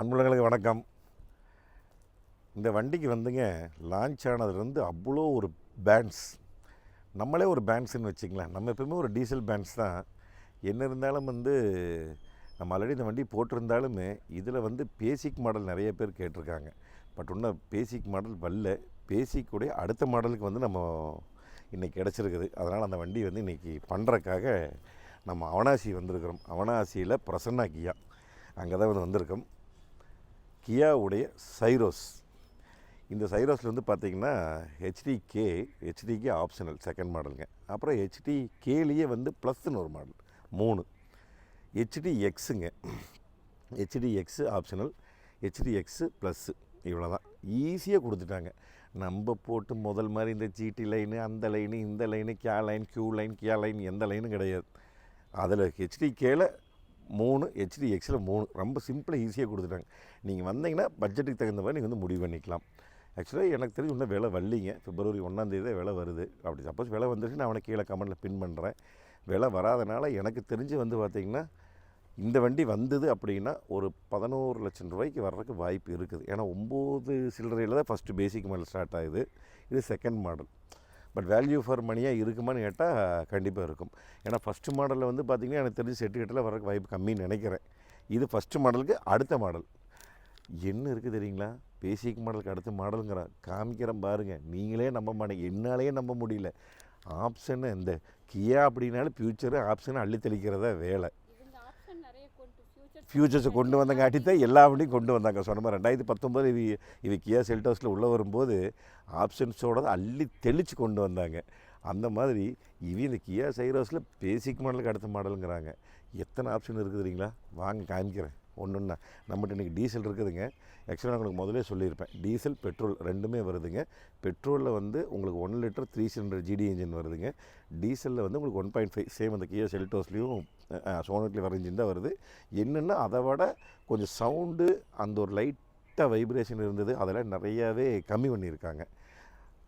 அன்புள்ளங்களுக்கு வணக்கம். இந்த வண்டிக்கு வந்துங்க லான்ச் ஆனதுலேருந்து அவ்வளோ ஒரு பேண்ட்ஸ் நம்மளே ஒரு பேண்ட்ஸ்னு வச்சுக்கலாம் நம்ம எப்பவுமே ஒரு டீசல் பேண்ட்ஸ் தான். என்ன இருந்தாலும் வந்து நம்ம ஆல்ரெடி இந்த வண்டி போட்டிருந்தாலுமே இதில் வந்து பேசிக் மாடல் நிறைய பேர் கேட்டிருக்காங்க. பட் இன்னும் பேசிக் மாடல் வரல. பேசிக்குடைய அடுத்த மாடலுக்கு வந்து நம்ம இன்றைக்கி கிடச்சிருக்குது. அதனால் அந்த வண்டி வந்து இன்றைக்கி பண்ணுறக்காக நம்ம அவனாசி வந்திருக்கிறோம். அவனாசியில் பிரசன்னா கியா அங்கே தான் வந்து வந்திருக்கோம். கியாவுடைய சைரோஸ். இந்த சைரோஸில் வந்து பார்த்திங்கன்னா ஹெச்டிகே ஹெச்டிகே ஆப்ஷனல் செகண்ட் மாடலுங்க அப்புறம் ஹெச்டி கேலேயே வந்து ப்ளஸ்ன்னு ஒரு மாடல் மூணு. HD எக்ஸுங்க HT X optional HT X plus இவ்வளோ தான் ஈஸியாக கொடுத்துட்டாங்க. நம்ம போட்டு முதல் மாதிரி இந்த ஜிடி லைனு அந்த லைனு இந்த line K line Q line Kia line எந்த லைனும் கிடையாது. அதில் ஹெச்டி கேல மூணு ஹெச்டி எக்ஸில் மூணு. ரொம்ப சிம்பிளாக ஈஸியாக கொடுத்துட்டாங்க. நீங்கள் வந்தீங்கன்னா பட்ஜெட்டுக்கு தகுந்த மாதிரி நீங்கள் வந்து முடிவு பண்ணிக்கலாம். ஆக்சுவலாக எனக்கு தெரிஞ்சு இன்னும் விலை வரலிங்க. பிப்ரவரி ஒன்றாந்தேதி தான் விலை வருது. அப்படி சப்போஸ் விலை வந்துருச்சு நான் அவனை கீழே கமெண்ட்டில் பின் பண்ணுறேன் விலை வராதனால எனக்கு தெரிஞ்சு வந்து பார்த்திங்கன்னா இந்த வண்டி வந்தது அப்படின்னா ஒரு பதினோரு லட்சம் ரூபாய்க்கு வர்றதுக்கு வாய்ப்பு இருக்குது. ஏன்னா ஒம்பது சில்லறையில் தான் ஃபஸ்ட்டு பேசிக் மாடல் ஸ்டார்ட் ஆகுது. இது second model but value for மணியாக இருக்குமான்னு கேட்டால் கண்டிப்பாக இருக்கும். ஏன்னா ஃபஸ்ட்டு மாடலில் வந்து பார்த்திங்கன்னா எனக்கு தெரிஞ்சு செட்டு கட்டில் வரக்கு வாய்ப்பு கம்மின்னு நினைக்கிறேன். இது ஃபஸ்ட்டு மாடலுக்கு அடுத்த மாடல் என்ன இருக்குது தெரியுங்களா? பேசிக் மாடலுக்கு அடுத்த மாடலுங்கிறான் காமிக்கிறேன் பாருங்கள் நீங்களே நம்ப மாட்டேங்க. என்னாலேயே நம்ப முடியல. ஆப்ஷன் இந்த கியா அப்படின்னாலும் ஃப்யூச்சரு ஆப்ஷனை அள்ளி தெளிக்கிறதா வேலை இவங்க ஆப்ஷன் நிறைய கொண்டு ஃபியூச்சர் ஃபியூச்சர்ஸை கொண்டு வந்தங்காட்டி தான் எல்லா வண்டியும் கொண்டு வந்தாங்க. சொன்ன மாதிரி ரெண்டாயிரத்தி பத்தொம்போது இவ இவ கியா செல்டோஸில் உள்ளே வரும்போது ஆப்ஷன்ஸோட அள்ளி தெளித்து கொண்டு வந்தாங்க. அந்த மாதிரி இவ இந்த கியா சைரோஸில் பேசிக் மாடலுக்கு அடுத்த மாடலுங்கிறாங்க எத்தனை ஆப்ஷன் இருக்குது தெரியுங்களா? வாங்க காமிக்கிறேன். ஒன்று ஒன்றா நம்மகிட்ட இன்றைக்கி டீசல் இருக்குதுங்க. ஆக்சுவலாக நான் உங்களுக்கு முதலே சொல்லியிருப்பேன். டீசல் பெட்ரோல் ரெண்டுமே வருதுங்க. பெட்ரோலில் வந்து உங்களுக்கு one litre three cylinder GT engine வருதுங்க. டீசலில் வந்து உங்களுக்கு ஒன் பாயிண்ட் ஃபைவ் சேம் அந்த கியோ செல்டோஸ்லேயும் சோனட்லேயும் வர இன்ஜின் தான் வருது. என்னென்னா அதை விட கொஞ்சம் சவுண்டு அந்த ஒரு லைட்டாக வைப்ரேஷன் இருந்தது. அதெல்லாம் நிறையாவே கம்மி பண்ணியிருக்காங்க.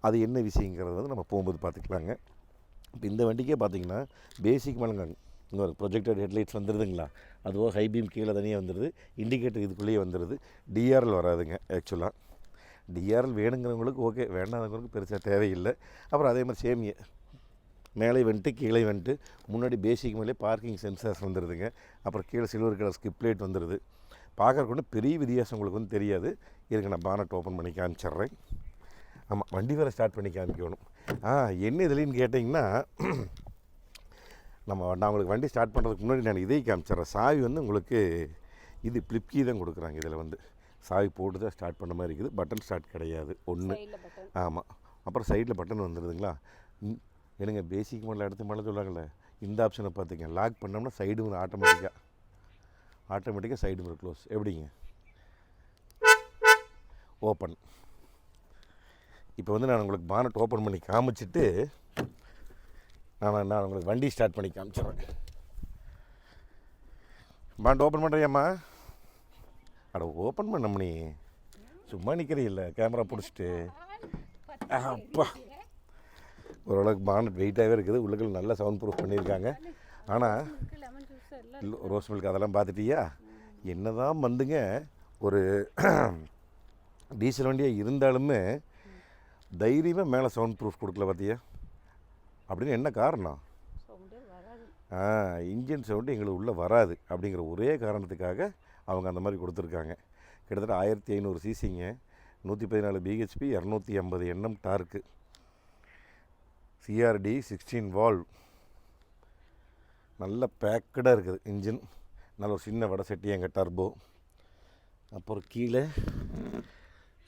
அது என்ன விஷயங்கிறது வந்து நம்ம போகும்போது பார்த்துக்கலாங்க. இப்போ இந்த வண்டிக்கே பார்த்தீங்கன்னா பேசிக் மேலுங்க ஒரு ப்ரொஜெக்டட் ஹெட்லைட்ஸ் வந்துடுதுங்களா அதுவோ ஹை பீம் கீழே தனியாக வந்துடுது இண்டிகேட்டர் இதுக்குள்ளேயே வந்துடுது டிஆர்எல் வராதுங்க ஆக்சுவலாக டிஆர்எல் வேணுங்கிறவங்களுக்கு ஓகே வேண்டாதவங்களுக்கு பெருசாக தேவையில்லை. அப்புறம் அதே மாதிரி சேமிய. மேலே வந்துட்டு கீழே வந்துட்டு முன்னாடி பேசிக் மேலே பார்க்கிங் சென்சார்ஸ் வந்துடுதுங்க அப்புறம் கீழே சில்வர் கலர் ஸ்கிப் லைட் வந்துடுது பார்க்கறக்கு ஒன்றும் பெரிய வித்தியாசம் உங்களுக்கு வந்து தெரியாது. இருக்கு நான் பானட் ஓப்பன் பண்ணி காமிச்சிட்றேன். ஆமாம் வண்டி வேறு ஸ்டார்ட் பண்ணி காமிக்கணும். ஆ என்ன இதுலேன்னு கேட்டிங்கன்னா நம்ம நான் உங்களுக்கு வண்டி ஸ்டார்ட் பண்ணுறதுக்கு முன்னாடி நான் இதை காமிச்சிட்றேன். சாவி வந்து உங்களுக்கு இது ஃப்ளிப்கி தான் கொடுக்குறாங்க இதில் வந்து. சாவி போட்டு தான் ஸ்டார்ட் பண்ண மாதிரி இருக்குது. பட்டன் ஸ்டார்ட் கிடையாது. ஒன்று ஆமாம் அப்புறம் சைடில் பட்டன் வந்துடுதுங்களா ம், என்னங்க பேசிக் மாடல் அடுத்த மாடல் சொல்கிறாங்கல்ல இந்த ஆப்ஷனை பார்த்துங்க லாக் பண்ணோம்னா சைடு வந்து ஆட்டோமேட்டிக்காக ஆட்டோமேட்டிக்காக சைடு மிரர் க்ளோஸ் எப்படிங்க? ஓப்பன் இப்போ வந்து நான் உங்களுக்கு பானட் ஓப்பன் பண்ணி காமிச்சிட்டு நான் நான் உங்களுக்கு வண்டி ஸ்டார்ட் பண்ணி காமிச்சிடுறேன். பாண்ட் ஓப்பன் பண்ணுறியாம்மா அட ஓப்பன் பண்ண மணி. சும்மா நிற்கிறீல்ல கேமரா பிடிச்சிட்டு. அப்பா. ஓரளவுக்கு பானட் வெயிட்டாகவே இருக்குது. உள்ளுக்குள்ள நல்லா சவுண்ட் ப்ரூஃப் பண்ணியிருக்காங்க. ஆனால் ரோஸ் மில்க் அதெல்லாம் பார்த்துட்டியா? என்ன தான் வந்துங்க ஒரு டீசல் வண்டியாக இருந்தாலுமே தைரியமாக மேலே சவுண்ட் ப்ரூஃப் கொடுக்கல பார்த்தியா? அப்படின்னு என்ன காரணம்? இன்ஜின் சவுண்டு எங்களுக்கு உள்ளே வராது அப்படிங்கிற ஒரே காரணத்துக்காக அவங்க அந்த மாதிரி கொடுத்துருக்காங்க. கிட்டத்தட்ட ஆயிரத்தி ஐநூறு சிசிங்க நூற்றி பதினாலு பிஹெச்பி இரநூத்தி ஐம்பது எண்ணம் டார்க்கு சிஆர்டி சிக்ஸ்டீன் வால்வ் நல்ல பேக்கடாக இருக்குது இன்ஜின். நல்ல ஒரு சின்ன வடை செட்டி எங்கள் டர்போ அப்புறம் கீழே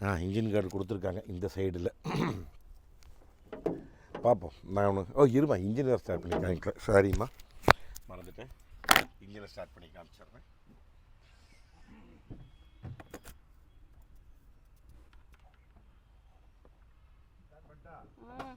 ஆ இன்ஜின் கார்டு கொடுத்துருக்காங்க இந்த சைடில் பார்ப்போம் நான் ஒன்று ஓ இருமா இன்ஜினை ஸ்டார்ட் பண்ணி காமிக்கிறேன். சாரிம்மா மறந்துட்டேன். இன்ஜினை ஸ்டார்ட் பண்ணி காமிச்சிடுறேன். ம்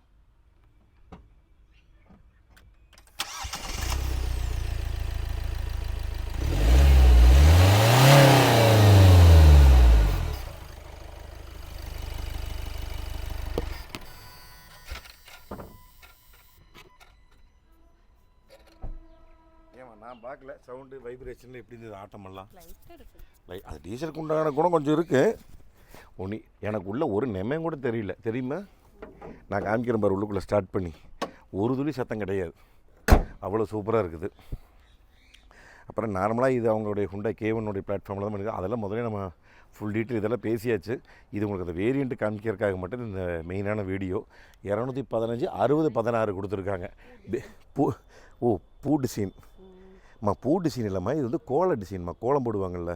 ஏமா நான் பார்க்க பார்க்கல. சவுண்டு வைப்ரேஷன் எப்படி இருந்தது ஆட்டமெல்லாம். லைட்டாக இருக்கு லை- அது டீசலுக்கு உண்டான குணம் கொஞ்சம் இருக்குது ஒன்று எனக்கு உள்ள ஒரு நெமையும் கூட தெரியல. தெரியுமா? நான் காமிக்கிறேன் பாரு உள்ளுக்குள்ளே ஸ்டார்ட் பண்ணி ஒரு துளி சத்தம் கிடையாது. அவ்வளோ சூப்பராக இருக்குது. அப்புறம் நார்மலாக இது அவங்களுடைய ஹுண்டா கேவனுடைய பிளாட்ஃபார்மில் தான் பண்ணிருக்கு அதெல்லாம் முதல்ல நம்ம ஃபுல் டீட்டெயில் இதெல்லாம் பேசியாச்சு. இது உங்களுக்கு அந்த வேரியண்ட் காமிக்கிறதுக்காக மட்டும் இந்த மெயினான வீடியோ இரநூத்தி பதினஞ்சு அறுபது பதினாறு கொடுத்துருக்காங்க. பே- ஓ பூ டிசைன் அம்மா பூ டிசைன் இல்லைம்மா. இது வந்து கோல டிசைன்மா கோலம் போடுவாங்கல்ல.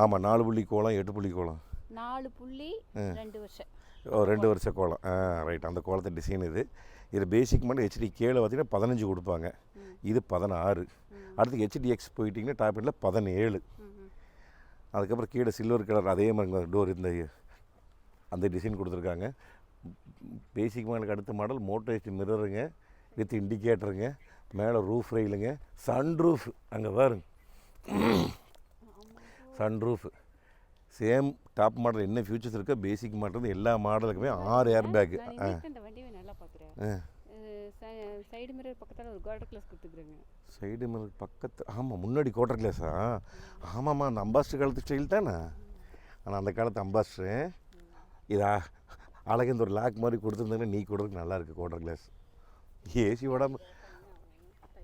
ஆமாம் நாலு புள்ளி கோலம் எட்டு புள்ளி கோலம். நாலு புள்ளி ரெண்டு வருஷம் ஓ ரெண்டு வருஷ கோலம். ஆ ரைட் அந்த கோலத்தை டிசைன் இது. இது பேசிக் மட்டும் ஹெச்டி கேல பார்த்தீங்கன்னா பதினஞ்சு கொடுப்பாங்க. இது பதினாறு. அடுத்து ஹெச்டிஎக்ஸ் போயிட்டிங்கன்னா டாப் எண்டில் பதினேழு. அதுக்கப்புறம் கீழே சில்வர் கலர் அதே மாதிரி டோர் இந்த அந்த டிசைன் கொடுத்துருக்காங்க. பேசிக் மாடலுக்கு அடுத்த மாடல் மோட்டரைஸ்டு மிரருங்க வித் இண்டிகேட்டருங்க மேலே ரூஃப் ரயிலுங்க சன் ரூஃப் அங்கே பாருங்க. Sun roof same top model என்ன ஃபியூச்சர்ஸ் இருக்கோ பேசிக் மாடல் எல்லா மாடலுக்குமே ஆறு ஏர் பார்க்குறேன் சைடு மிரர் பக்கத்தில் ஒரு கார்டர் கிளாஸ் கொடுத்துக்குறேங்க. சைடு மிரர் பக்கத்து ஆமாம் முன்னாடி கோட்டர் கிளாஸா ஆமாம்மா அந்த அம்பாஸ்டர் காலத்து ஸ்டைல் தானே? ஆனால் அந்த காலத்து அம்பாஸ்டரு இதா அழகு இந்த ஒரு லாக் மாதிரி கொடுத்துருந்தாங்கன்னா நீ கொடுறதுக்கு நல்லா இருக்குது கோட்டர் கிளாஸ் ஏசி உடம்பு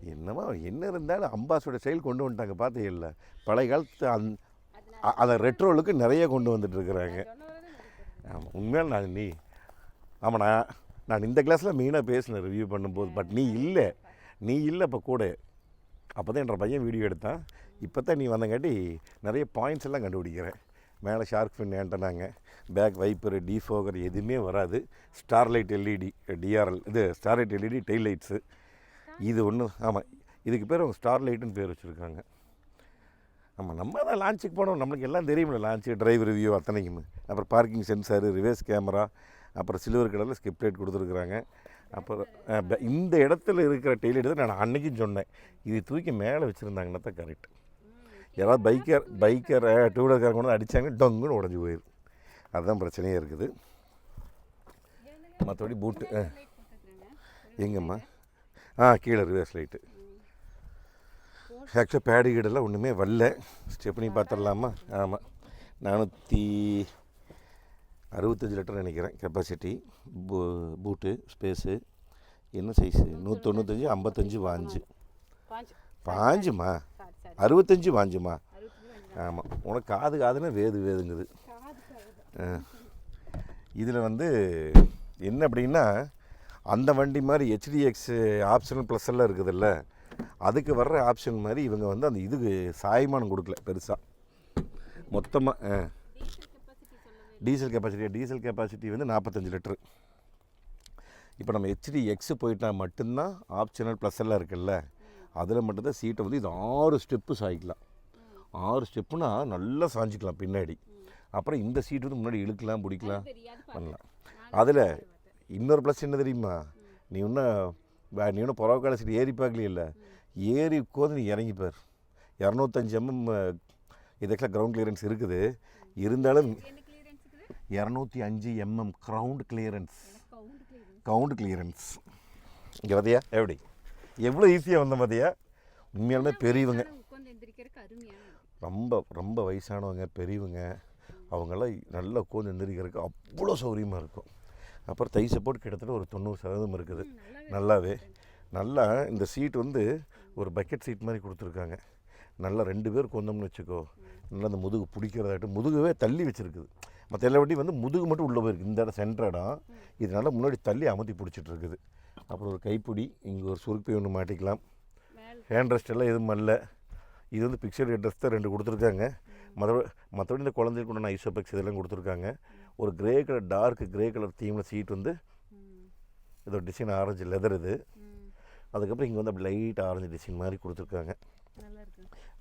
என்னம்மா என்ன இருந்தாலும் அம்பாஸோட ஸ்டைல் கொண்டு வந்துட்டாங்க பார்த்தீங்கல்ல பழைய காலத்து அந் அ- அந்த ரெட்ரோலுக்கு நிறைய கொண்டு வந்துட்டு இருக்கிறாங்க. ஆமாம் உண்மையால் நான் நீ. ஆமாம் நான் இந்த கிளாஸில் மெயினாக பேசினேன் ரிவ்யூ பண்ணும்போது. பட் நீ இல்லை. நீ இல்லை இப்போ கூட. அப்போ தான் என்ற பையன் வீடியோ எடுத்தான். இப்போ தான் நீ வந்தங்காட்டி நிறைய பாயிண்ட்ஸ் எல்லாம் கண்டுபிடிக்கிறேன். மேலே ஷார்க் ஃபின் ஏன்ட்டனாங்க பேக் வைப்பர் டிஃபோகர் எதுவுமே வராது. ஸ்டார்லைட் எல்இடி டிஆர்எல் இது ஸ்டார்லைட் எல்இடி டெய்ல் லைட்ஸு இது ஒன்று ஆமாம் இதுக்கு பேர் அவங்க ஸ்டார் லைட்டுன்னு பேர் வச்சுருக்காங்க. ஆமாம் நம்ம தான் லான்ச்சுக்கு போனோம். நம்மளுக்கு எல்லாம் தெரியுமில்ல லான்ச்சு டிரைவ் ரிவ்யூ அத்தனைக்கும். அப்புறம் பார்க்கிங் சென்சாரு ரிவர்ஸ் கேமரா அப்புறம் சில்வர் கலரில் ஸ்கிப் லைட் கொடுத்துருக்குறாங்க. அப்புறம் இந்த இடத்துல இருக்கிற டெய்லர் தான் நான் அன்னைக்கும் சொன்னேன். இது தூக்கி மேலே வச்சுருந்தாங்கன்னா தான் கரெக்ட் யாராவது பைக்கர் பைக்கர் டூ வீலர்காரங்க கொண்டு அடித்தாங்க டொங்குன்னு உடஞ்சி போயிடும் அதுதான் பிரச்சனையே இருக்குது. மற்றபடி பூட்டு ஆ எங்கம்மா? ஆ கீழே ரிவர்ஸ் லைட்டு ஆக்சுவலாக பேடு கீடெல்லாம் ஒன்றுமே வரல. ஸ்டெப்னி பார்த்துடலாமா? ஆமாம் நானூற்றி அறுபத்தஞ்சு லிட்டர் நினைக்கிறேன் கெப்பாசிட்டி பூ பூட்டு ஸ்பேஸு என்ன சைஸு நூற்றி தொண்ணூத்தஞ்சு ஐம்பத்தஞ்சு வாஞ்சு பாஞ்சு. பாஞ்சுமா? அறுபத்தஞ்சு வாஞ்சுமா ஆமாம் உனக்கு காது காதுன்னா வேது வேதுங்குது. காது இதில் வந்து என்ன அப்படின்னா அந்த வண்டி மாதிரி ஹெச்டிஎக்ஸ் ஆப்ஷனல் ப்ளஸ் எல்லாம் இருக்குதுல்ல அதுக்கு வர்ற ஆப்ஷன் மாதிரி இவங்க வந்து அந்த இதுக்கு சாய்மானம் கொடுக்கல பெருசாக மொத்தமாக டீசல் கெப்பாசிட்டி டீசல் கெப்பாசிட்டி வந்து நாற்பத்தஞ்சு லிட்ரு இப்போ நம்ம ஹெச்டி எக்ஸ் போயிட்டா மட்டும்தான் ஆப்ஷனல் ப்ளஸ் எல்லாம் இருக்குல்ல அதில் மட்டும்தான் சீட்டை வந்து இது ஆறு ஸ்டெப்பு சாய்க்கலாம். ஆறு ஸ்டெப்புனா நல்லா சாஞ்சிக்கலாம் பின்னாடி. அப்புறம் இந்த சீட்டு வந்து முன்னாடி இழுக்கலாம் பிடிக்கலாம் பண்ணலாம். அதில் இன்னொரு ப்ளஸ் என்ன தெரியுமா? நீ இன்னும் நீ இன்னும் புறவக்கால சீட் ஏறி பார்க்கலையில்ல? ஏறி உட்காந்து நீ இறங்கிப்பார் இரநூத்தஞ்சு எம்எம் இதுக்கெல்லாம் கிரவுண்ட் கிளியரன்ஸ் இருக்குது. இருந்தாலும் இரநூத்தி அஞ்சு MM ground clearance ground clearance இங்கே பார்த்தியா எப்படி? எவ்வளோ ஈஸியாக வந்த பார்த்தியா உண்மையாலுமே பெரியவங்க. ரொம்ப ரொம்ப வயசானவங்க பெரியவங்க அவங்கெல்லாம் நல்லா உட்காந்து எந்திரிக்கிறதுக்கு அவ்வளோ சௌகரியமாக இருக்கும். அப்புறம் தை சப்போர்ட் கிட்டத்தட்ட ஒரு தொண்ணூறு சதவீதம் இருக்குது. நல்லாவே நல்லா இந்த சீட் வந்து ஒரு பக்கெட் சீட் மாதிரி கொடுத்துருக்காங்க. நல்லா ரெண்டு பேர் கொந்தோம்னு வச்சுக்கோ. நல்லா அந்த முதுகு பிடிக்கிறதாட்டும் முதுகவே தள்ளி வச்சுருக்குது. மற்ற எல்லா வண்டியும் வந்து முதுகு மட்டும் உள்ளே போயிருக்கு. இந்த இடம் சென்டர் இடம். இது நல்லா முன்னாடி தள்ளி அமர்த்தி பிடிச்சிட்டு இருக்குது அப்புறம் ஒரு கைப்பிடி இங்கே ஒரு சுருப்பை ஒன்று மாட்டிக்கலாம். ஹேண்ட் ரெஸ்ட் எல்லாம் எதுவும் வரல இது வந்து பிக்சர் ஹெட் தான் ரெண்டு கொடுத்துருக்காங்க. மற்றபடி மற்றபடி இந்த குழந்தைக்கு உண்டான ஐசோபெக்ஸ் இதெல்லாம் கொடுத்துருக்காங்க. ஒரு grey colour dark grey colour தீமில் seat வந்து ம், இதோட டிசைன் ஆரஞ்சு லெதர் இது. அதுக்கப்புறம் இங்கே வந்து அப்படி லைட் ஆரஞ்சு டிசைன் மாதிரி கொடுத்துருக்காங்க.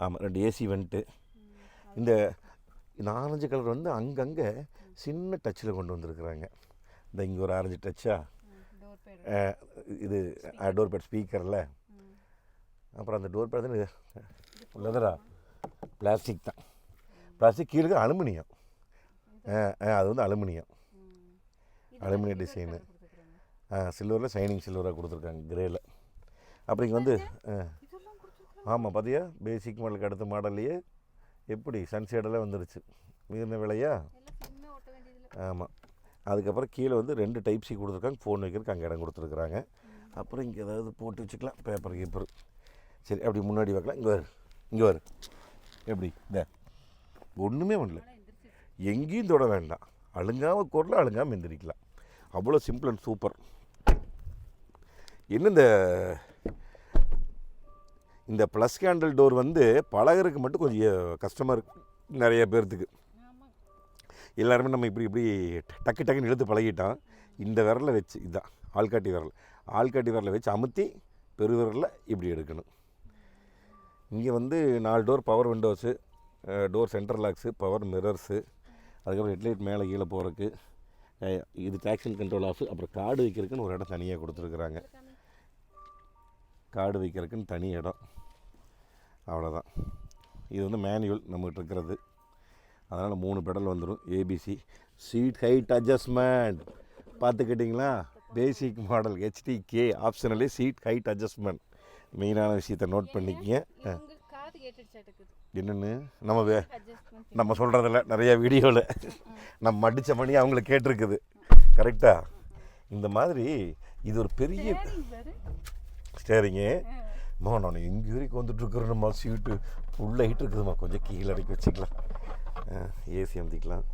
ஆமாம் ரெண்டு ஏசி வந்துட்டு ம், இந்த இந்த ஆரஞ்சு கலர் வந்து அங்கங்கே சின்ன டச்சில் கொண்டு வந்திருக்கிறாங்க. இந்த இங்கே ஒரு ஆரஞ்சு டச்சா இது டோர் பேட் ஸ்பீக்கரில். அப்புறம் அந்த டோர் பேட் தான் லெதரா பிளாஸ்டிக் தான். பிளாஸ்டிக் கீழே அலுமினியம். அது வந்து அலுமினியம். அலுமினிய டிசைனு. சில்வரில் ஷைனிங் சில்வராக கொடுத்துருக்காங்க கிரேயில் அப்புறம் இங்கே வந்து. ஆமாம் பார்த்தியா பேசிக் மாடலுக்கு அடுத்த மாடல்லையே எப்படி சன்சைடெல்லாம் வந்துருச்சு. மீறின விலையா? ஆமாம் அதுக்கப்புறம் கீழே வந்து ரெண்டு டைப் சி கொடுத்துருக்காங்க ஃபோன் வைக்கிறதுக்கு அங்கே இடம் கொடுத்துருக்குறாங்க. அப்புறம் இங்கே ஏதாவது போட்டு வச்சுக்கலாம் பேப்பர் கீப்பர் சரி அப்படி முன்னாடி வைக்கலாம் இங்கே வரு இங்கே வரு எப்படி? இந்த. ஒன்றுமே பண்ணல. எங்கேயும் தொட வேண்டாம். அழுங்காமல் குரல அழுங்காமல் எந்திரிக்கலாம். அவ்வளோ சிம்பிள் அண்ட் சூப்பர் என்ன இந்த இந்த ப்ளஸ் கேண்டில் டோர் வந்து பழகுறதுக்கு மட்டும் கொஞ்சம் கஷ்டமாக இருக்குது நிறைய பேர்த்துக்கு. எல்லாருமே நம்ம இப்படி இப்படி டக்கு டக்குன்னு இழுத்து பழகிட்டோம். இந்த விரலை வச்சு இதுதான் ஆள்காட்டி விரல். ஆள்காட்டி விரலை வச்சு அமுத்தி பெரு விரலில் இப்படி எடுக்கணும். இங்கே வந்து நாலு door power windows door centre locks power mirrors அதுக்கப்புறம் ஹெட்லைட் மேலே கீழே போகிறதுக்கு இது ட்ராக்ஷன் கண்ட்ரோல் ஆஃப் அப்புறம் கார்டு வைக்கிறதுக்குன்னு ஒரு இடம் தனியாக கொடுத்துருக்குறாங்க. கார்டு வைக்கிறதுக்குன்னு தனி இடம். அவ்வளோதான் இது வந்து மேனுவல் நம்மகிட்ட இருக்கிறது. அதனால் மூணு பெடல் வந்துடும் ஏபிசி சீட் ஹைட் அட்ஜஸ்ட்மெண்ட் பார்த்துக்கிட்டிங்களா? பேசிக் மாடல் ஹெச்டிகே ஆப்ஷனலே சீட் ஹைட் அட்ஜஸ்ட்மெண்ட் மெயினான விஷயத்தை நோட் பண்ணிக்கங்க. என்னென்னு நம்ம வே நம்ம சொல்கிறதில்ல நிறைய வீடியோவில் நம்ம அடித்த மணி அவங்களுக்கு கேட்டிருக்குது. கரெக்டாக இந்த மாதிரி இது ஒரு பெரிய பாரு. ஸ்டேரிங்கு மா நான் எங்கே வரைக்கும் வந்துட்டுருக்குறேன்மா சீட்டு ஃபுல் ஹைட் இருக்குதுமா கொஞ்சம் கீழே இறக்கி வச்சுக்கலாம். ஏசி அமைத்திக்கலாம்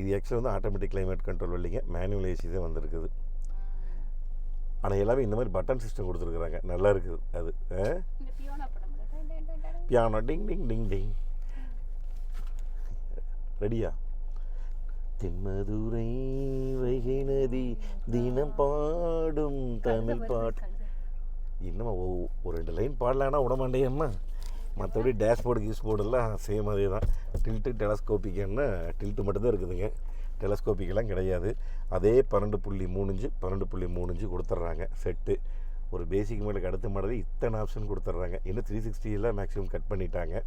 இது ஆக்சுவலாக வந்து ஆட்டோமேட்டிக் climate கண்ட்ரோல் இல்லைங்க. மேனுவல் ஏசி தான் வந்திருக்குது. ஆனால் எல்லாமே இந்த மாதிரி பட்டன் சிஸ்டம் கொடுத்துருக்குறாங்க. நல்லா இருக்குது அது. இந்த பியோனா டிங் டிங் டிங் டிங் ரெடியா தென்மதுரை வைகை நதி தினம் பாடும் தமிழ் பாட்டு என்னம்மா ஓ ஒரு ரெண்டு லைன் பாடலான்னா விட மாட்டேயம்மா. மற்றபடி டேஷ்போர்டு கீஸ்போர்டு எல்லாம் சேம் அதே தான் டில்ட்டு டெலஸ்கோப்பிக்குன்னா டில்ட்டு மட்டும்தான் இருக்குதுங்க. டெலஸ்கோப்பிக்கெல்லாம் கிடையாது. அதே பன்னெண்டு புள்ளி மூணுஞ்சு பன்னெண்டு புள்ளி மூணுஞ்சு கொடுத்துட்றாங்க. செட்டு ஒரு பேசிக் மாடலுக்கு அடுத்த மாடலே இத்தனை ஆப்ஷன் கொடுத்துட்றாங்க. இன்னும் த்ரீ சிக்ஸ்டியில் மேக்ஸிமம் கட் பண்ணிட்டாங்க.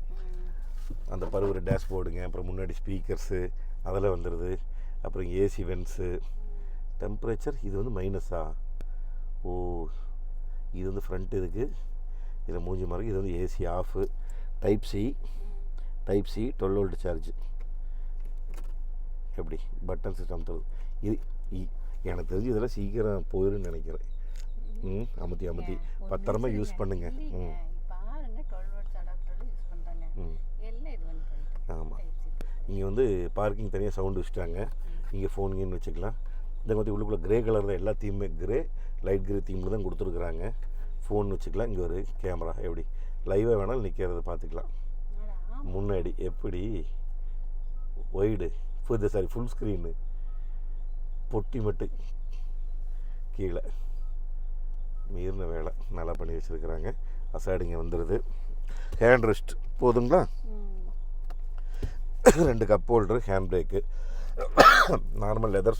அந்த பருவ டேஷ்போர்டுங்க அப்புறம் முன்னாடி ஸ்பீக்கர்ஸு அதில் வந்துடுது அப்புறம் ஏசி வென்ஸு டெம்பரேச்சர் இது வந்து மைனஸா ஓ இது வந்து ஃப்ரண்ட் இதுக்கு. இதில் மூஞ்சி மாதிரி இது வந்து AC off type C type C twelve volt charge எப்படி? பட்டன் சிஸ்டம் தருது. இது இ- எனக்கு தெரிஞ்சு இதெல்லாம் சீக்கிரம் போயிருன்னு நினைக்கிறேன். ம் அமுத்தி அமுத்தி பத்திரமா யூஸ். பண்ணுங்க. ம். ஆமாம். இங்கே வந்து பார்க்கிங் தனியாக சவுண்டு வச்சுட்டாங்க. இங்கே ஃபோன் கீன் வச்சுக்கலாம். இந்த மாதிரி உள்ளுக்குள்ளே கிரே கலர் தான் எல்லா தீமுமே கிரே லைட் கிரே தீமில் தான் கொடுத்துருக்குறாங்க. ஃபோன் வச்சுக்கலாம். இங்கே ஒரு கேமரா எப்படி? லைவாக வேணாலும் நிற்கிறத பார்த்துக்கலாம். முன்னாடி எப்படி? ஒய்டு சாரி ஃபுல் ஸ்க்ரீனு பொட்டி மட்டு கீழே. மீறின வேலை நல்லா பண்ணி வச்சுருக்குறாங்க. அசாடிங்க வந்துடுது ஹேண்ட் ரெஸ்ட் போதுங்களா. ரெண்டு cup holder hand brake normal leather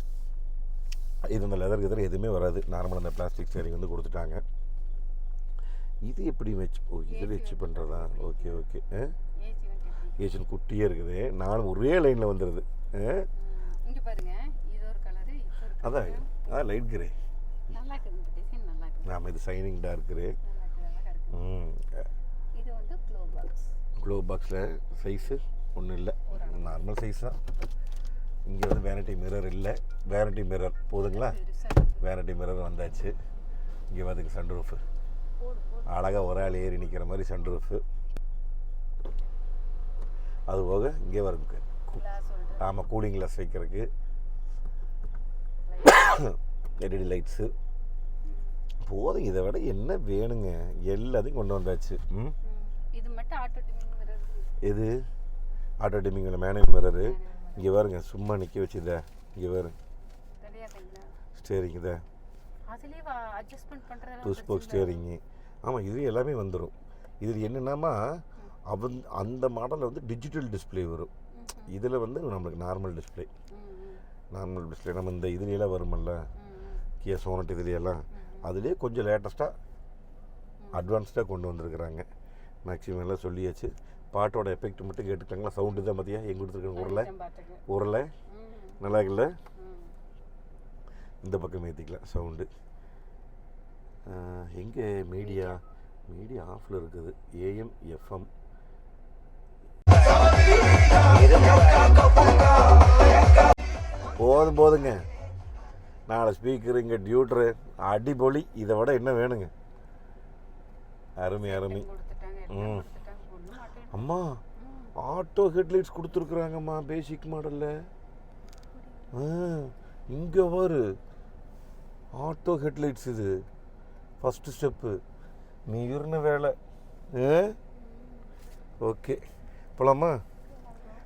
இது இந்த லெதர் கிதர் எதுவுமே வராது. நார்மல் அந்த பிளாஸ்டிக் ஸ்டேரிங் வந்து கொடுத்துட்டாங்க. இது எப்படி வச்சு ஓ இதில் வச்சு பண்ணுறதா ஓகே ஓகே? ஏஷன் குட்டியே இருக்குது. நானும் ஒரே லைனில் வந்துடுது அதான் அதான் லைட் கிரே நாம் இது சைனிங் டார்க் கிரே நல்லா இருக்குது அழகா இருக்குது ம். இது வந்து க்ளோ பாக்ஸ் க்ளோ பாக்ஸில் சைஸு ஒன்றும் இல்லை. நார்மல் சைஸ் தான். இங்கே வந்து வேனிட்டி மிரர் இல்லை. வேனிட்டி மிரர் போதுங்களா? வேனிட்டி மிரர் வந்தாச்சு. இங்கே பார்த்துக்கு சன்ரூஃபு போடு போடு. அழகாக ஒரு ஆள் ஏறி நிற்கிற மாதிரி சன்ரூஃபு அது போக இங்கே வரும் ஆமாம் கூலிங் கிளாஸ் வைக்கிறதுக்கு. எல்இடி லைட்ஸு போதும். இதை விட என்ன வேணுங்க? எல்லாத்தையும் கொண்டு வந்தாச்சு. ம்? இது மட்டும் ஆட்டோ எது? ஆட்டோ டிமிங்கில் மேனுவல் மிரரு இங்கே பாருங்க சும்மா நிற்க வச்சுதே. இங்கே பாருங்க ஸ்டேரிங் இதை. டூ ஸ்போக் ஸ்டேரிங்கு ஆமாம் இது எல்லாமே வந்துடும் இதில் என்னென்னாமா அவன் அந்த மாடலில் வந்து டிஜிட்டல் டிஸ்ப்ளே வரும். இதில் வந்து நம்மளுக்கு நார்மல் டிஸ்ப்ளே நார்மல் டிஸ்ப்ளே நம்ம இந்த இதுலையெல்லாம் வருமல்ல கியா சோனட் இதுலையெல்லாம். அதுலேயே கொஞ்சம் லேட்டஸ்ட்டாக அட்வான்ஸ்டாக கொண்டு வந்திருக்கிறாங்க. மேக்ஸிமம் எல்லாம் சொல்லியாச்சு. பாட்டோட எஃபெக்ட் மட்டும் கேட்டுக்கலாங்களா சவுண்டு தான் பார்த்தியா எங்கே கொடுத்துருக்காங்க உருளை உருளை நல்லா இருக்குல்ல? இந்த பக்கம் ஏற்றிக்கலாம் சவுண்டு எங்கே மீடியா மீடியா ஆஃபில் இருக்குது. ஏஎம் எஃப்எம் போதும் போதுங்க. நாலு ஸ்பீக்கர் இங்கே டியூட்ரு அடிபொலி இதை விட என்ன வேணுங்க? அருமை அருமை. ம். அம்மா ஆட்டோ ஹெட்லைட்ஸ் கொடுத்துருக்குறாங்கம்மா பேசிக் மாடலில் இங்கே வரு ஆட்டோ ஹெட்லைட்ஸ் இது. ஃபஸ்ட்டு ஸ்டெப்பு மீறின வேலை. ஆ? ஓகே. போகலாமா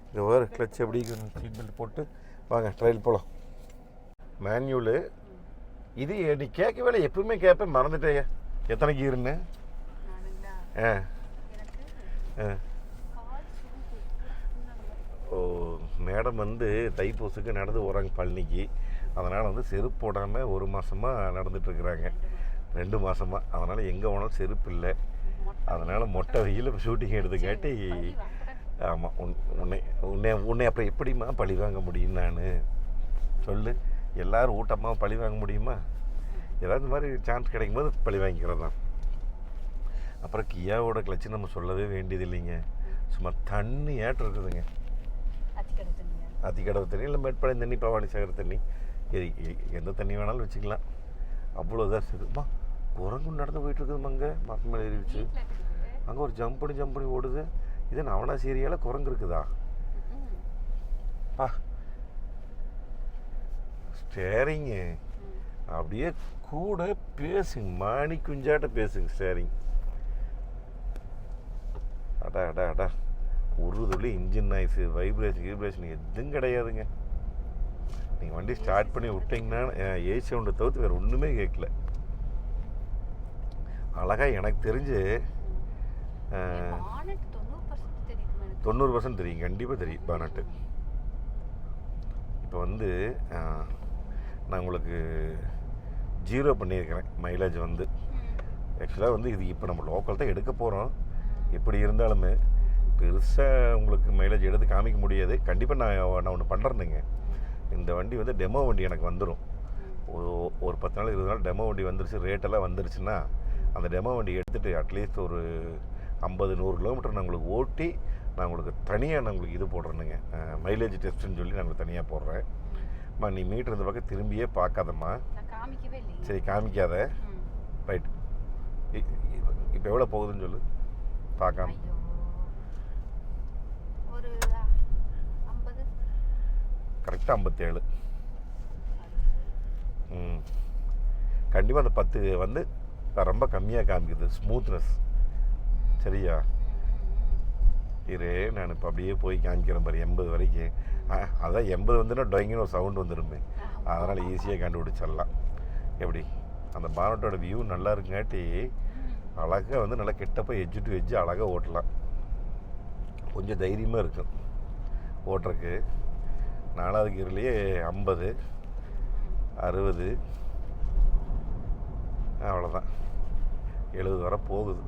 இங்கே பாரு கிளச் எப்படி சீட் பெல்ட் போட்டு. வாங்க ட்ரையல் போகலாம் மேன்யூலு இது நீ கேட்க வேலை எப்பவுமே கேட்பேன் மறந்துட்டேயா. எத்தனை கீருன்னு? ஆ. ஓ மேடம் வந்து தைப்பூசுக்கு நடந்து போகிறாங்க பழனிக்கு. அதனால் வந்து செருப்பு போடாமல் ஒரு மாதமாக நடந்துட்டுருக்குறாங்க ரெண்டு மாதமாக அதனால் எங்கே போனாலும் செருப்பு இல்லை. அதனால் மொட்டை வெயில் ஷூட்டிங் எடுத்துக்காட்டி ஆமாம் உன் உன்னை உன்னை உன்னை அப்புறம் எப்படிம்மா பழி வாங்க முடியும் நான்? சொல்லு. எல்லாரும் ஊட்டமாக பழி வாங்க முடியுமா? ஏதாவது இந்த மாதிரி சான்ஸ் கிடைக்கும் போது பழி வாங்கிக்கிறது தான் அப்புறம் கியாவோட கிளச்சு நம்ம சொல்லவே வேண்டியது இல்லைங்க. சும்மா தண்ணி ஏற்றம் இருக்குதுங்க. அத்திக்கடவு தண்ணி. இல்லை மேட்பாளையம் தண்ணி பவானி சாகர் தண்ணி. எது எந்த தண்ணி வேணாலும் வச்சுக்கலாம். அவ்வளோ இதாக இருக்குதுமா குரங்கு நடந்து போயிட்டு இருக்குதுமா அங்கே. மரத்து மேலே ஏறிடுச்சு அங்கே ஒரு ஜம்ப் பண்ணி ஜம்ப் பண்ணி ஓடுது. இது நவனாசி ஏரியாவில் குரங்கு இருக்குதா. பா. ஸ்டேரிங்கு. அப்படியே கூட பேசுங்க. மணி குஞ்சாட்ட பேசுங்க. ஸ்டேரிங் அடா அடா அடா. ஒரு துளி இன்ஜின் நாய்ஸு வைப்ரேஷன் வைப்ரேஷன் எதுவும் கிடையாதுங்க. நீங்கள் வண்டி ஸ்டார்ட் பண்ணி விட்டிங்கன்னா ஏசி ஒன்று தவிர்த்து வேறு ஒன்றுமே கேட்கல. அழகாக எனக்கு தெரிஞ்சு தொண்ணூறு பர்சன்ட் தெரியும் கண்டிப்பாக தெரியும். பானட்டு இப்போ வந்து நான் உங்களுக்கு ஜீரோ பண்ணியிருக்கிறேன். மைலேஜ் வந்து. ஆக்சுவலாக வந்து இது இப்போ நம்ம லோக்கல் தான் எடுக்க போகிறோம் எப்படி இருந்தாலுமே பெருசாக உங்களுக்கு மைலேஜ் எடுத்து காமிக்க முடியாது. கண்டிப்பாக நான் நான் ஒன்று பண்ணுறேனுங்க இந்த வண்டி வந்து டெமோ வண்டி எனக்கு வந்துடும் ஒரு- ஒரு பத்து நாள் இருபது நாள் டெமோ வண்டி வந்துருச்சு ரேட்டெல்லாம் வந்துருச்சுன்னா அந்த டெமோ வண்டி எடுத்துகிட்டு அட்லீஸ்ட் ஒரு ஐம்பது நூறு கிலோமீட்டர் நான் உங்களுக்கு ஓட்டி நான் உங்களுக்கு தனியாக நான் உங்களுக்கு இது போடுறேனுங்க. மைலேஜ் டெஸ்ட்டுன்னு சொல்லி நான் உங்களுக்கு தனியாக போடுறேன். அம்மா நீ மீட்டர் இந்த பக்கம் திரும்பியே பார்க்காதம்மா. சரி காமிக்காத. ரைட் இப்போ எவ்வளோ போகுதுன்னு சொல்லு. பார்க்காம. கரெக்டாக ஐம்பத்தேழு. ம். கண்டிப்பாக அந்த பத்து வந்து ரொம்ப கம்மியாக காமிக்குது. ஸ்மூத்னஸ் சரியா? இரு நான் இப்போ அப்படியே போய் காமிக்கிறேன் பாரு எண்பது வரைக்கும். ஆ, அதான் எண்பது வந்துன்னா டொயங்கின்னு ஒரு சவுண்ட் வந்துருமே. அதனால் ஈஸியாக கண்டுபிடிச்சிடலாம். எப்படி? அந்த பானட்டோட வியூ நல்லா இருக்குங்காட்டி அழகாக வந்து நல்லா கிட்ட போய் எஜ்ஜு டு எஜ்ஜு அழகாக ஓட்டலாம். கொஞ்சம் தைரியமாக இருக்கும். ஓட்டுறக்கு நாலாவது கீரிலேயே ஐம்பது அறுபது அவ்வளோதான் எழுபது வரை போகுது.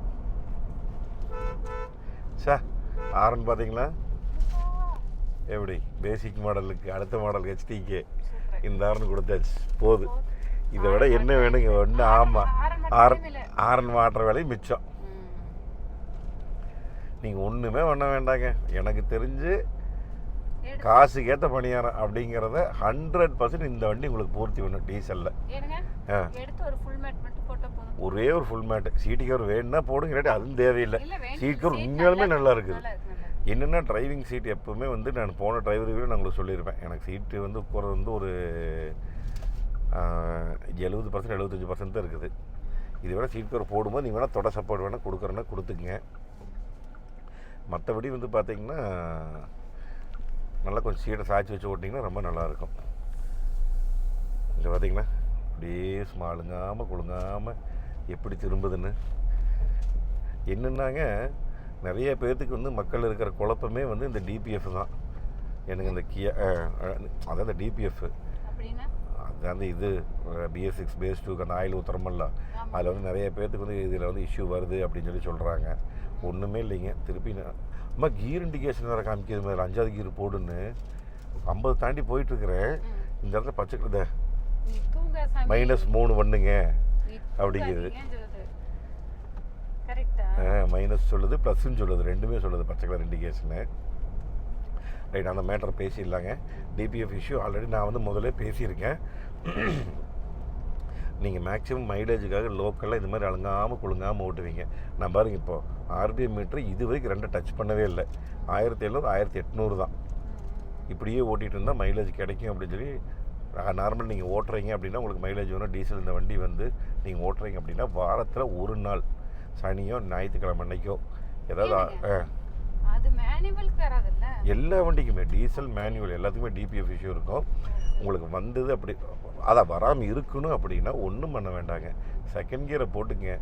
சா ஆரன் பார்த்தீங்களா? எப்படி? பேசிக் மாடலுக்கு அடுத்த மாடல் ஹெச்டிக்கு சூப்பர். இந்த ஆரன் கொடுத்தாச்சு. போகுது இதை விட என்ன வேணுங்க? ஒன்று ஆமாம் ஆரன் ஆரன் மாட்டுற வேலையும் மிச்சம். நீங்கள் ஒன்றுமே பண்ண வேண்டாங்க. எனக்கு தெரிஞ்சு காசுக்கு ஏற்ற பணியாரம் அப்படிங்கிறத ஹண்ட்ரட் பர்சன்ட் இந்த வண்டி உங்களுக்கு பூர்த்தி பண்ணும். டீசலில். எடுத்து ஒரு ஃபுல் மேட் மட்டும் போதும். ஒரே ஒரு ஃபுல் மேட்டு சீட்டு கவர் வேணும்னா போடுங்க இல்லாட்டி அதுவும் தேவையில்லை. சீட் கவர் உண்மையாலுமே நல்லா இருக்குது. என்னென்னா டிரைவிங் சீட் எப்பவுமே வந்து நான் போன டிரைவருக்கு நான் உங்களுக்கு சொல்லியிருப்பேன். எனக்கு சீட்டு வந்து உட்கார வந்து ஒரு எழுபது பர்சன்ட் எழுபத்தஞ்சி பர்சன்ட் தான் இருக்குது. இது வேணால் சீட் கவர் போடும்போது நீ வேணால் தொட சப்போர்ட் வேணால் கொடுக்குறேன்னா கொடுத்துக்குங்க. மற்றபடி வந்து பார்த்தீங்கன்னா நல்லா கொஞ்சம் சீட்டை சாய்ச்சி வச்சு ஓட்டிங்கன்னா ரொம்ப நல்லாயிருக்கும் இங்கே பார்த்தீங்களா அப்படியே சும்மா அழுங்காமல் குழுங்காமல் எப்படி திரும்புதுன்னு. என்னென்னாங்க நிறைய பேர்த்துக்கு வந்து மக்கள் இருக்கிற குழப்பமே வந்து இந்த டிபிஎஃப் தான். எனக்கு இந்த கியா அதான் இந்த டிபிஎஃப் அப்படின்னா? அது அந்த இது பிஎஸ் சிக்ஸ் பேஸ் டூக்கு அந்த ஆயில் ஊத்துறமல்ல. ஆமா. அதில் வந்து நிறைய பேர்த்துக்கு வந்து இதில் வந்து இஷ்யூ வருது அப்படின்னு சொல்லி சொல்கிறாங்க ஒன்றுமே இல்லைங்க. திருப்பி அம்மா கீர் இண்டிகேஷன் வேறு காமிக்கிறது மாதிரி அஞ்சாவது கீர் போடுன்னு. ஐம்பது தாண்டி போயிட்டுருக்கிறேன் இந்த இடத்துல பச்சை மைனஸ் மூணு பண்ணுங்க. கரெக்ட்? மைனஸ் சொல்லுது ப்ளஸ்ன்னு சொல்லுது ரெண்டுமே சொல்லுது பச்சை கலர் இண்டிகேஷனு ரைட் அந்த மேட்டர் பேசிடலாங்க. டிபிஎஃப் இஷ்யூ ஆல்ரெடி நான் வந்து முதல்ல பேசியிருக்கேன். நீங்கள் மேக்ஸிமம் மைலேஜுக்காக லோக்கலில் இது மாதிரி அழுங்காமல் குலுங்காமல் ஓட்டுவீங்க. நான் பாருங்க இப்போ ஆர்பிஎம் மீட்ரு இது வரைக்கும் ரெண்டு டச் பண்ணவே இல்லை. ஆயிரத்தி எழுநூறு ஆயிரத்தி எட்நூறு தான். இப்படியே ஓட்டிகிட்டு இருந்தால் மைலேஜ் கிடைக்கும் அப்படின்னு சொல்லி நார்மல் நீங்கள் ஓட்டுறீங்க அப்படின்னா உங்களுக்கு மைலேஜ் வேணும் டீசல் இந்த வண்டி வந்து நீங்கள் ஓட்டுறீங்க அப்படின்னா வாரத்தில் ஒரு நாள் சனியோ ஞாயிற்றுக்கிழமை அன்னைக்கோ ஏதாவது அது எல்லா வண்டிக்குமே டீசல் மேனுவல் எல்லாத்துக்குமே டிபிஎஃப் இஷ்யூ இருக்கும். உங்களுக்கு வந்தது அப்படி அதான் வராமல் இருக்கணும் அப்படின்னா ஒன்றும் பண்ண வேண்டாங்க. செகண்ட் கியரை போட்டுங்க.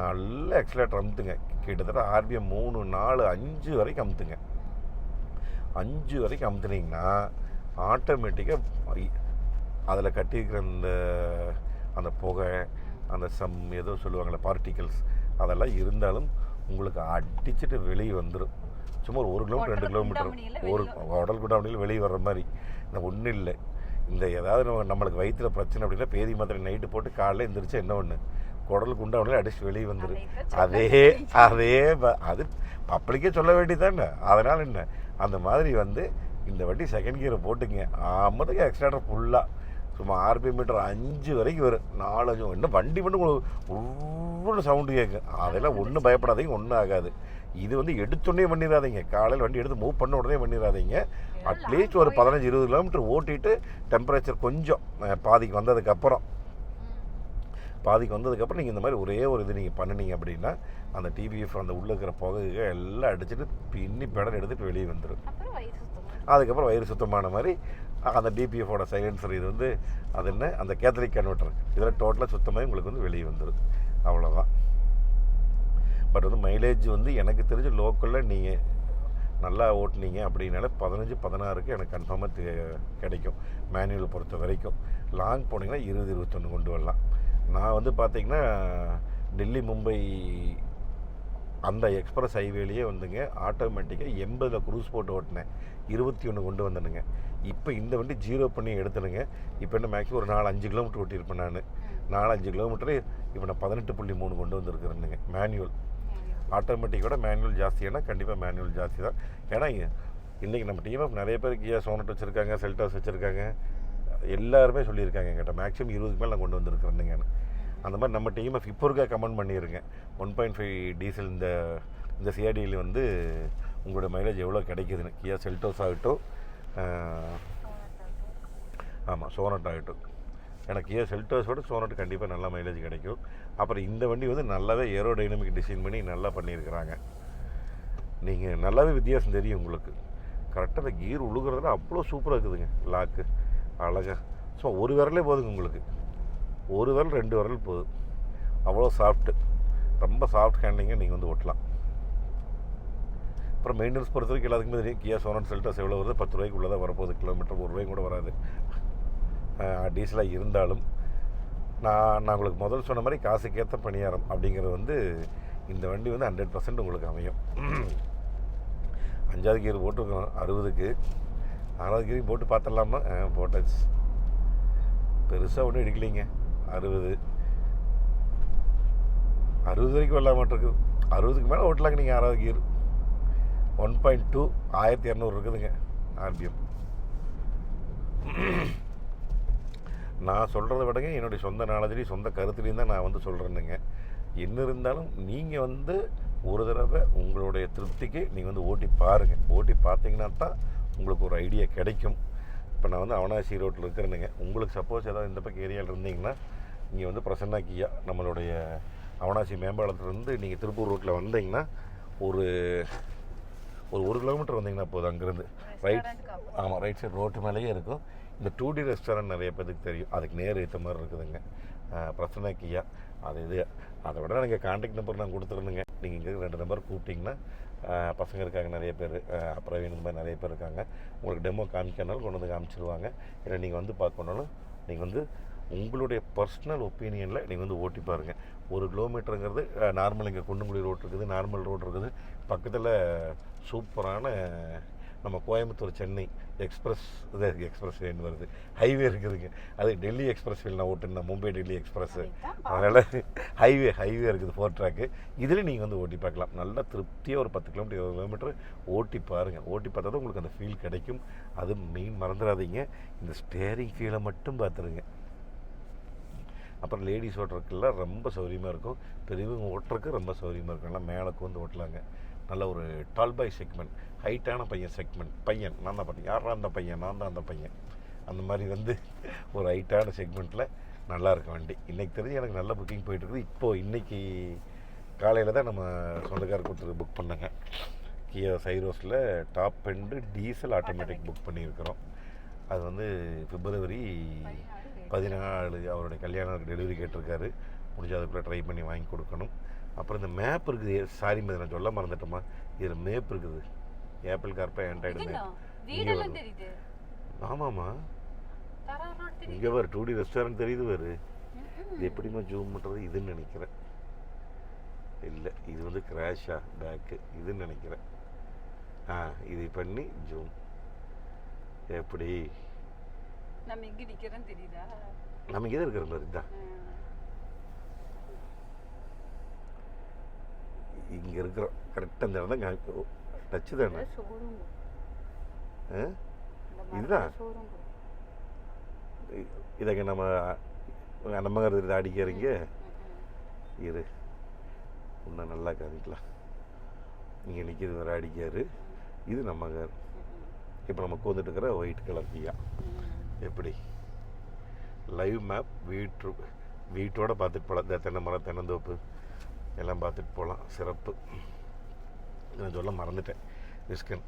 நல்ல எக்ஸலேட்டர் அமுத்துங்க. கிட்டத்தட்ட ஆர்பிஎம் மூணு நாலு அஞ்சு வரைக்கும் அமுத்துங்க. அஞ்சு வரைக்கும் அமுத்துனீங்கன்னா ஆட்டோமேட்டிக்காக அதில் கட்டியிருக்கிற அந்த அந்த புகை அந்த சம் ஏதோ சொல்லுவாங்களே பார்ட்டிகல்ஸ் அதெல்லாம் இருந்தாலும் உங்களுக்கு அடிச்சுட்டு வெளியே வந்துடும் சும்மா ஒரு கிலோமீட்டர் ரெண்டு கிலோமீட்டர் ஒரு உடல் குண்டாமணியில் வெளியே வர்ற மாதிரி. இந்த ஒன்றும் இல்லை. இந்த ஏதாவது நம்ம நம்மளுக்கு வயிற்றுல பிரச்சனை அப்படின்னா பேதி மாத்திரை நைட்டு போட்டு காலைல எந்திரிச்சா என்ன ஒன்று குடல் குண்டாமணியில் அடிச்சு வெளியே வந்துடும் அதே அதே ப- அது பப்ளிக்கே சொல்ல வேண்டியதானே அதனால் என்ன? அந்த மாதிரி வந்து இந்த வண்டி செகண்ட் கியரை போட்டுங்க. ஐம்பதுக்கு எக்ஸ்ட்ரா ஃபுல்லாக சும்மா ஆர்பிஎம் மீட்டர் அஞ்சு வரைக்கும் வரும். நாலு அஞ்சு இன்னும் வண்டி மட்டும் உங்களுக்கு சவுண்டு கேட்கும் அதெல்லாம் ஒன்றும் பயப்படாதீங்க ஒன்றும் ஆகாது. இது வந்து எடுத்தோடனே பண்ணிடாதீங்க காலையில் வண்டி எடுத்து மூவ் பண்ண உடனே பண்ணிடாதீங்க அட்லீஸ்ட் ஒரு பதினஞ்சு இருபது கிலோமீட்டர் ஓட்டிட்டு டெம்பரேச்சர் கொஞ்சம் பாதிக்கு வந்ததுக்கப்புறம். பாதிக்கு வந்ததுக்கப்புறம் நீங்கள் இந்த மாதிரி ஒரே ஒரு இது நீங்கள் பண்ணினீங்க அப்படின்னா அந்த டிவிஎஃப் அந்த உள்ளே இருக்கிற புகையை எல்லாம் அடிச்சுட்டு பின்னி பெடல் எடுத்துகிட்டு வெளியே வந்துடும் அதுக்கப்புறம் வயிறு சுத்தமான மாதிரி அந்த டிபிஎஃபோட சைலன்சர் இது வந்து அது என்ன? அந்த கேத்தலிக் கன்வெர்ட்டர் இதில் டோட்டலாக சுத்தமாக உங்களுக்கு வந்து வெளியே வந்துடும் அவ்வளோதான் பட் வந்து மைலேஜ் வந்து எனக்கு தெரிஞ்ச லோக்கலில் நீங்கள் நல்லா ஓட்டுனீங்க அப்படின்னால பதினஞ்சு பதினாறுக்கு எனக்கு கன்ஃபார்மாக கிடைக்கும். மேனுவல் பொறுத்த வரைக்கும். லாங் போனீங்கன்னா இருபது இருபத்தொன்று கொண்டு வரலாம். நான் வந்து பார்த்திங்கன்னா டெல்லி மும்பை அந்த எக்ஸ்பிரஸ் ஹைவேலேயே வந்துங்க ஆட்டோமேட்டிக்காக எண்பதில் க்ரூஸ் போட்டு ஓட்டினேன். இருபத்தி ஒன்று கொண்டு வந்தனுங்க. இப்போ இந்த வண்டி ஜீரோ பண்ணி எடுத்தனுங்க. இப்போ என்ன மேக்ஸிமம் ஒரு நாலு அஞ்சு கிலோமீட்டர் ஓட்டியிருப்பேன் நான். நாலு அஞ்சு கிலோமீட்டரு இப்போ நான் பதினெட்டு புள்ளி மூணு கொண்டு வந்திருக்கிறேனுங்க மேனுவல் ஆட்டோமேட்டிக்கோட மேனுவல் ஜாஸ்தியானா கண்டிப்பாக மேனுவல் ஜாஸ்தி தான். ஏன்னா இன்றைக்கி நம்ம டீம் நிறைய பேர் கியா சோனட் வச்சுருக்காங்க செல்டாஸ் வச்சுருக்காங்க. எல்லாருமே சொல்லியிருக்காங்க என்கிட்ட மேக்ஸிமம் இருபதுக்கு மேலே நான் கொண்டு வந்திருக்கிறேனுங்க அந்த மாதிரி நம்ம டீமை இப்போ இருக்க கமெண்ட் பண்ணிடுங்க ஒன் பாயிண்ட் ஃபைவ் டீசல் இந்த இந்த சிஆர்டியில் வந்து உங்களோட மைலேஜ் எவ்வளோ கிடைக்குதுன்னு. கியா செல்டோஸ் ஆகட்டும் ஆமாம் சோனட் ஆகட்டும். எனக்கு கியா விட சோனட் கண்டிப்பாக நல்ல மைலேஜ் கிடைக்கும். அப்புறம் இந்த வண்டி வந்து நல்லாவே ஏரோடைனமிக் டிசைன் பண்ணி நல்லா பண்ணியிருக்கிறாங்க. நீங்கள் நல்லாவே வித்தியாசம் தெரியும் உங்களுக்கு. கரெக்டாக அந்த கீர் உழுகுறதுல அவ்வளோ சூப்பராக இருக்குதுங்க லாக்கு அழகாக ஸோ ஒரு விரலே போதுங்க உங்களுக்கு. ஒரு விரல் ரெண்டு விரல் போதும். அவ்வளோ சாஃப்ட்டு ரொம்ப சாஃப்ட் ஹேண்ட்லிங்காக நீங்கள் வந்து ஓட்டலாம். அப்புறம் மெயின்டெனன்ஸ் பொறுத்த வரைக்கும் எல்லாத்துக்குமே தெரியும். கியா சோனன் செல்டாஸ் எவ்வளோ வருது? பத்து ரூபாய்க்குள்ளே தான் வரப்போகுது. கிலோமீட்டர் ஒரு ரூபாயும் கூட வராது. டீசலாக இருந்தாலும் நான் நான் உங்களுக்கு முதல் சொன்ன மாதிரி காசுக்கேற்ற பணியாரம் அப்படிங்கிறது வந்து இந்த வண்டி வந்து ஹண்ட்ரட் பர்சன்ட் உங்களுக்கு அமையும். அஞ்சாவது கீர் போட்டிருக்கோம். அறுபதுக்கு. ஆறாவது கியர் போட்டு பார்த்துடலாமா? போட்டாச்சு. பெருசாக ஒன்றும் எடுக்கலைங்க. அறுபது. அறுபது வரைக்கும் வரலாமாட்டிருக்கு அறுபதுக்கு மேலே ஓட்டலாங்க நீங்கள் ஆறாவது கீர் ஒன் பாயிண்ட் டூ ஆயிரத்தி இரநூறு இருக்குதுங்க ஆர்பிஎம். நான் சொல்கிறத விடங்க என்னுடைய சொந்த நாளதுலேயும் சொந்த கருத்துலேயும் தான் நான் வந்து சொல்கிறேனுங்க என்ன இருந்தாலும் நீங்கள் வந்து ஒரு தடவை உங்களுடைய திருப்திக்கு நீங்கள் வந்து ஓட்டி பாருங்கள் ஓட்டி பார்த்தீங்கன்னா தான் உங்களுக்கு ஒரு ஐடியா கிடைக்கும். இப்போ நான் வந்து அவனாசி ரோட்டில் இருக்கிறேனுங்க. உங்களுக்கு சப்போஸ் ஏதாவது இந்த பக்கம் ஏரியாவில் இருந்தீங்கன்னா இங்கே வந்து பிரசன்னா கியா நம்மளுடைய அவனாசி மேம்பாலத்துலேருந்து நீங்கள் திருப்பூர் ரோட்டில் வந்தீங்கன்னா ஒரு ஒரு ஒரு கிலோமீட்டர் வந்தீங்கன்னா போதும் அங்கேருந்து. ரைட் ஆமாம் ரைட் சைடு ரோட்டு மேலேயே இருக்கும். இந்த டூ டி ரெஸ்டாரண்ட் நிறைய பேருக்கு தெரியும். அதுக்கு நேர் ஏற்ற மாதிரி இருக்குதுங்க. அஹ் பிரசன்னா கியா அது இது. அதை விட நீங்கள் கான்டாக்ட் நம்பர் நான் கொடுத்துருந்துங்க நீங்கள் இங்கே ரெண்டு நம்பர் கூப்பிட்டிங்கன்னா பசங்க இருக்காங்க நிறைய பேர். பிரவீன் இந்த மாதிரி நிறைய பேர் இருக்காங்க. உங்களுக்கு டெமோ காமிக்கனாலும் கொண்டு வந்து காமிச்சிருவாங்க. இல்லை நீங்கள் வந்து பார்க்கணுன்னாலும் நீங்கள் வந்து உங்களுடைய பர்சனல் ஒப்பீனியனில் நீங்கள் வந்து ஓட்டி பாருங்கள் ஒரு கிலோமீட்டருங்கிறது நார்மல் இங்கே குண்டுங்குடி ரோட் இருக்குது நார்மல் ரோடு இருக்குது. பக்கத்தில் சூப்பரான நம்ம கோயம்புத்தூர் சென்னை எக்ஸ்பிரஸ் இது எக்ஸ்பிரஸ் வேன் வருது. ஹைவே இருக்குதுங்க. அது டெல்லி எக்ஸ்பிரஸ் வேல் நான் ஓட்டுனேன் மும்பை டெல்லி எக்ஸ்பிரஸ்ஸு அதனால் ஹைவே ஹைவே இருக்குது ஃபோர் ட்ராக்கு. இதில் நீங்கள் வந்து ஓட்டி பார்க்கலாம். நல்லா திருப்தியாக ஒரு பத்து கிலோமீட்டர் இருபது கிலோமீட்டர் ஓட்டி பாருங்கள் ஓட்டி பார்த்தா தான் உங்களுக்கு அந்த ஃபீல் கிடைக்கும். அது மெயின் மறந்துடாதீங்க. இந்த ஸ்டேரிங் ஃபீலை மட்டும் பார்த்துருங்க. அப்புறம் லேடிஸ் ஓட்டுறதுக்கெல்லாம் ரொம்ப சௌகரியமாக இருக்கும். பெரியவங்க ஓட்டுறதுக்கு ரொம்ப சௌகரியமாக இருக்கும். நல்லா மேலே கூந்து ஓட்டலாங்க. நல்ல ஒரு டால் பாய் செக்மெண்ட் ஹைட்டான பையன் செக்மெண்ட் பையன் நான் தான் பார்த்தேன் யாரா அந்த பையன்? நான் தான் அந்த பையன். அந்த மாதிரி வந்து ஒரு ஹைட்டான செக்மெண்ட்டில் நல்லா இருக்க வண்டி. இன்றைக்கி தெரிஞ்சு எனக்கு நல்ல புக்கிங் போயிட்டுருக்குது இப்போது இன்றைக்கி காலையில் தான் நம்ம சொந்தக்கார கொடுத்துருக்கு புக் பண்ணேங்க. Kia சைரோஸில் top end diesel automatic book பண்ணியிருக்கிறோம். அது வந்து பிப்ரவரி பதினாலு அவருடைய கல்யாணம் டெலிவரி கேட்டிருக்காரு. முடிஞ்ச அதுக்குள்ளே ட்ரை பண்ணி வாங்கி கொடுக்கணும். அப்புறம் இந்த மேப் இருக்குது. சாரி மதி நான் சொல்ல மறந்துட்டோமா இதில் மேப் இருக்குது. ஆப்பிள் கார்ப்பா ஆண்ட்ராய்டு மேப் ஆமாம்மா. இங்கே வேறு டூ டி ரெஸ்டாரண்ட் தெரியுது வேறு இது எப்படிம்மா ஜூம் பண்ணுறது இதுன்னு நினைக்கிறேன். இல்லை இது வந்து கிராஷா பேக்கு இதுன்னு நினைக்கிறேன். ஆ இது பண்ணி ஜூம் எப்படி? நம்ம எங்க நிக்கிறோம் தெரியுதா? நம்ம இங்கே இருக்கிற மாதிரி தான். இங்கே இருக்கிறோம் கரெக்டாக இந்த இடம் தான் டச்சு தானே? இதுதான்? இதங்க நம்ம நம்ம இருந்து அடிக்கிறீங்க இரு. இன்னும் நல்லா காமிக்கலாம் இங்கே நிற்கிறது வேறு அடிக்காரு. இது நம்ம இப்போ நம்ம கோந்துட்டு இருக்கிற ஒயிட் கலர் கியா எப்படி? லைவ் மேப் வீட்டு வீட்டோட பார்த்துட்டு போகலாம் இந்த தென்னை மரம் தென்னந்தோப்பு எல்லாம் பார்த்துட்டு போகலாம் சிறப்பு. நான் சொல்ல மறந்துட்டேன். விஸ்கன்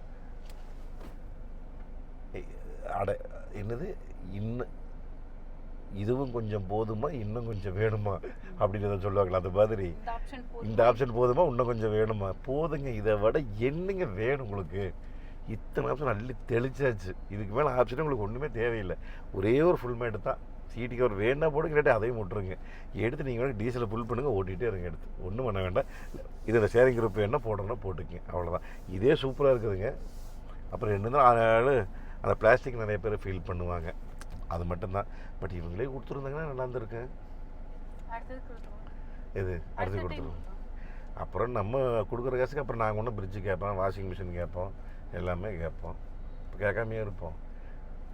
அட என்னது? இன்னும் இதுவும் கொஞ்சம் போதுமா? இன்னும் கொஞ்சம் வேணுமா? அப்படின்றத சொல்லுவாங்களா அந்த மாதிரி. இந்த ஆப்ஷன் இந்த ஆப்ஷன் போதுமா? இன்னும் கொஞ்சம் வேணுமா? போதுங்க. இதை விட என்னங்க வேணும் உங்களுக்கு? இத்தனை ஆப்ஷன் அள்ளி தெளிச்சாச்சு. இதுக்கு மேலே ஆப்ஷன் உங்களுக்கு ஒன்றுமே தேவையில்லை. ஒரே ஒரு ஃபுல் மேட் தான். சீட்டுக்கு ஒரு வேணா போடுங்க இல்லாட்டி அதையும் விட்டுருங்க. எடுத்து நீங்கள் வேணா டீசலை ஃபுல் பண்ணுங்க ஓட்டிகிட்டே இருங்க எடுத்து. ஒன்றும் பண்ண வேண்டாம். இதில் ஷேரிங் குரூப் என்ன போடணும்னா போட்டுக்கங்க. அவ்வளோதான் இதே சூப்பராக இருக்குதுங்க. அப்புறம் என்ன தான் ஆளு அந்த பிளாஸ்டிக் நிறைய பேர் ஃபீல் பண்ணுவாங்க. அது மட்டும்தான். பட் இவங்களே கொடுத்துருந்தாங்கன்னா நல்லா இருந்திருக்கு. அடுத்தது கொடுத்துருவோம். இது அடுத்து கொடுத்துருவோம். அப்புறம் நம்ம கொடுக்குற காசுக்கு அப்புறம் நாங்கள் ஒன்றும் ஃப்ரிட்ஜு கேட்போம் வாஷிங் மிஷின் கேட்போம். எல்லாமே கேட்போம். இப்போ கேட்காமையே இருப்போம்.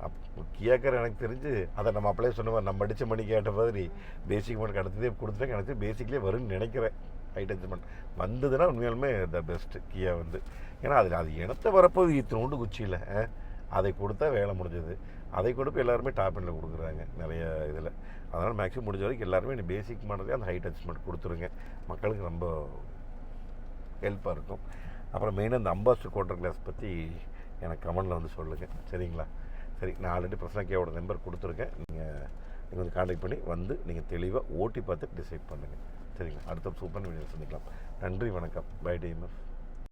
அப் கேட்குற எனக்கு தெரிஞ்சு அதை நம்ம அப்படியே சொன்ன நம்ம அடித்த மணி கேட்ட மாதிரி பேசிக் மட்டும் கிடச்சதே கொடுத்துட்டேன் எனக்கு பேசிக்லேயே வரும்னு நினைக்கிறேன். ஹைட் அட்ஜஸ்ட்மெண்ட் வந்ததுன்னா உண்மையாலுமே த பெஸ்ட்டு கியா வந்து. ஏன்னா அதில் அது இனத்தை வரப்போ இத்தினோண்டு குச்சியில் அதை கொடுத்தா வேலை முடிஞ்சது. அதை கொடுப்பு எல்லாருமே டாப் எண்டில் கொடுக்குறாங்க நிறைய இதில். அதனால் மேக்ஸிமம் முடிஞ்ச வரைக்கும் எல்லாருமே இந்த பேசிக் மாடலே அந்த ஹைட் அட்ஜஸ்ட்மெண்ட் கொடுத்துருங்க. மக்களுக்கு ரொம்ப ஹெல்ப்பாக இருக்கும். அப்புறம் மெயினாக இந்த அம்பாஸ்டர் குவார்டர் கிளாஸ் பற்றி எனக்கு கமெண்டில் வந்து சொல்லுங்கள் சரிங்களா? சரி நான் ஆல்ரெடி பிரசனக்கியாவோட நம்பர் கொடுத்துருக்கேன். நீங்கள் நீங்கள் வந்து காண்டாக்ட் பண்ணி வந்து நீங்கள் தெளிவாக ஓட்டி பார்த்து டிசைட் பண்ணுங்கள் சரிங்களா? அடுத்த சூப்பர் வீடியோ சந்திக்கலாம். நன்றி வணக்கம். By TMF